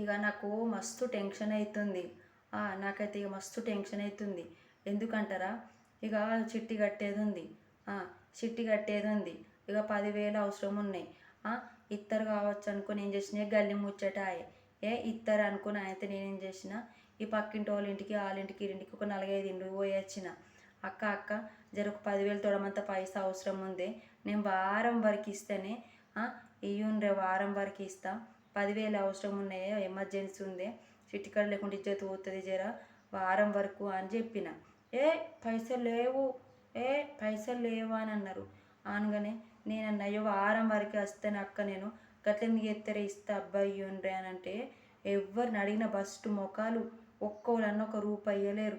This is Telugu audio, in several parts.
ఇక నాకు మస్తు టెన్షన్ అవుతుంది నాకైతే ఇక మస్తు టెన్షన్ అవుతుంది ఎందుకంటారా? ఇక చిట్టి కట్టేది ఉంది. చిట్టి కట్టేది ఉంది. ఇక పదివేలు అవసరం ఉన్నాయి. ఆ, ఇత్తరు కావచ్చు అనుకుని ఏం చేసిన గల్లి ముచ్చటాయే. ఏ ఇత్తరు అనుకుని అయితే నేనేం చేసిన ఈ పక్కింటి వాళ్ళ ఇంటికి వాళ్ళ ఇంటికి ఇంటికి ఒక నలభై ఇంటికి పోయి వచ్చిన. అక్క అక్క జర ఒక పదివేలు తోడమంత పైసా అవసరం ఉంది. నేను వారం వరకు ఇస్తేనే ఇయ్యుండ్రే వారం వరకు ఇస్తాను పదివేలు అవసరం ఉన్నాయో ఎమర్జెన్సీ ఉంది చిట్టికాడ లేకుంటే ఇచ్చేది పోతుంది జరా వారం వరకు అని చెప్పిన. ఏ పైసలు లేవు ఏ పైసలు లేవు అని అన్నారు. అనగానే నేను అన్నయ్యో వారం వరకు వస్తాను అక్క నేను గట్ల ఎత్తరే ఇస్తా అబ్బాయి ఇయ్యుండ్రే అని అంటే ఎవరిని అడిగిన బస్టు మొఖాలు ఒక్కోళ్ళన్న ఒక రూపాయి ఇవ్వలేరు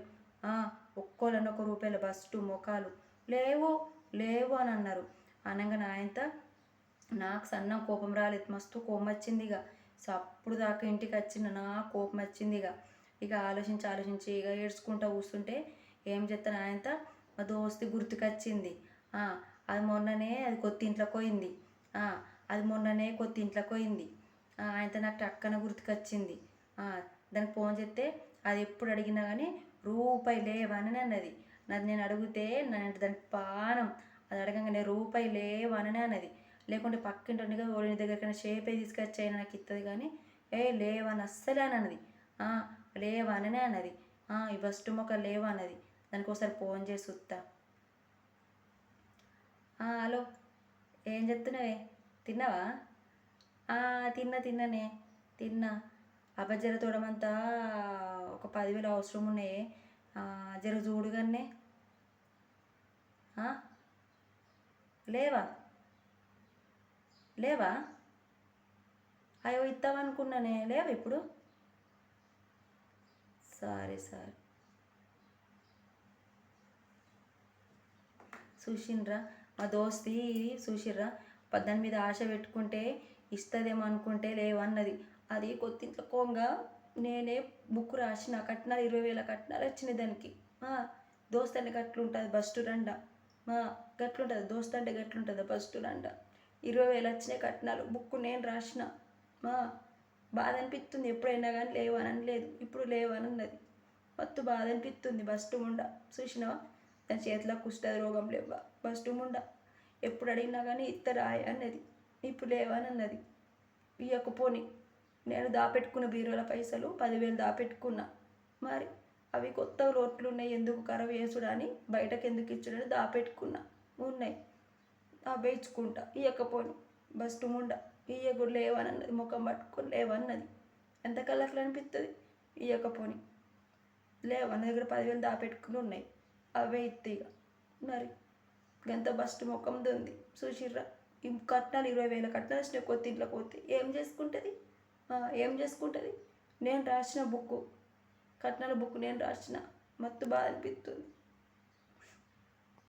ఒక్కోళ్ళన్న ఒక రూపాయల బస్టు మొఖాలు. లేవు లేవు అని అన్నారు. అనగానే ఆయనతో నాకు సన్న కోపం రాలేదు. మస్తు కోపం వచ్చింది ఇక సో అప్పుడు దాకా ఇంటికి వచ్చిన నా కోపం వచ్చింది ఇక ఇక ఆలోచించి ఆలోచించి ఇక ఏడ్చుకుంటా కూర్చుంటే ఏం చెప్తాను ఆయనంత మా దోస్తి గుర్తుకొచ్చింది. అది మొన్ననే అది కొత్త ఇంట్లోకి పోయింది. అది మొన్ననే కొత్త ఇంట్లోకి పోయింది. ఆ, ఆయనతో నాకు టక్కన గుర్తుకొచ్చింది. దానికి ఫోన్ చేస్తే అది ఎప్పుడు అడిగినా కానీ రూపాయి లేవని అన్నది. నాది నేను అడిగితే నన్ను దానికి పానం. అది అడగంగానే రూపాయి లేవని అన్నది. లేకుంటే పక్కింటి ఉండగా ఓడి దగ్గరికి షేపే తీసుకొచ్చాయి నాకు ఇస్తుంది కానీ ఏ లేవని అస్సలే అని అన్నది. లేవననే అన్నది. ఈ బస్టు మొక్క లేవా అన్నది. దానికి ఒకసారి ఫోన్ చేసి వస్తా హలో ఏం చెప్తున్నావే తిన్నావా? తిన్నా తిన్నానే. తిన్నా. అబజర తోడమంతా ఒక పదివేలు అవసరం ఉన్నాయే. జర చూడుగానే లేవా? లేవా? అయ్యో ఇస్తామనుకున్నానే లేవా ఇప్పుడు? సరే సరే. చూసిండ్రా మా దోస్తి చూసిర్రా దాని మీద ఆశ పెట్టుకుంటే ఇస్తుందేమో అనుకుంటే లేవన్నది. అది కొత్తింట్లో కోంగా నేనే బుక్ రాసిన కట్నాలు ఇరవై వేల కట్నాలు వచ్చినాయి దానికి. ఆ, దోస్త్ అంటే గట్లుంటుంది రండా. రండ గట్లుంటుంది దోస్త్ అంటే గట్లుంటుంది బస్టు రండ. ఇరవై వేలు వచ్చినాయి కట్నాలు. బుక్ నేను రాసిన. మా బాధ అనిపిస్తుంది. ఎప్పుడైనా కానీ లేవని లేదు ఇప్పుడు లేవని ఉన్నది. మత్తు బాధ అనిపిస్తుంది. బస్టు ముండ. చూసినావా? దాని చేతిలో కుష్ట రోగం లేవా బస్టు ముండ. ఎప్పుడు అడిగినా కానీ ఇత్తరాయి అన్నది. ఇప్పుడు లేవనన్నది ఇయ్యకపోని. నేను దాపెట్టుకున్న బీరోల పైసలు పదివేలు దాపెట్టుకున్నా. మరి అవి కొత్త రోట్లు ఉన్నాయి ఎందుకు కరవ వేసుడా అని బయటకు ఎందుకు ఇచ్చుడని దాపెట్టుకున్నా. ఉన్నాయి. అవే ఇచ్చుకుంటా ఇయ్యకపోని బస్టు ముండ ఇయ్యకూడదు లేవని అన్నది ముఖం పట్టుకొని లేవన్నది. ఎంత కలర్లు అనిపిస్తుంది ఇయ్యకపోని లేవన్న దగ్గర పదివేలు దాపెట్టుకుని ఉన్నాయి. అవే ఇత్తే ఇక మరి ఎంత బస్ట్ ముఖం ఉంది చూసిర్రా? ఈ కట్నాలు ఇరవై వేల కట్నాలు వచ్చినాయి కొత్త ఇంట్లోకి పోతే ఏం చేసుకుంటుంది? ఏం చేసుకుంటుంది? నేను రాసిన బుక్ కట్నాల బుక్ నేను రాసిన. మత్తు బాధ అనిపిస్తుంది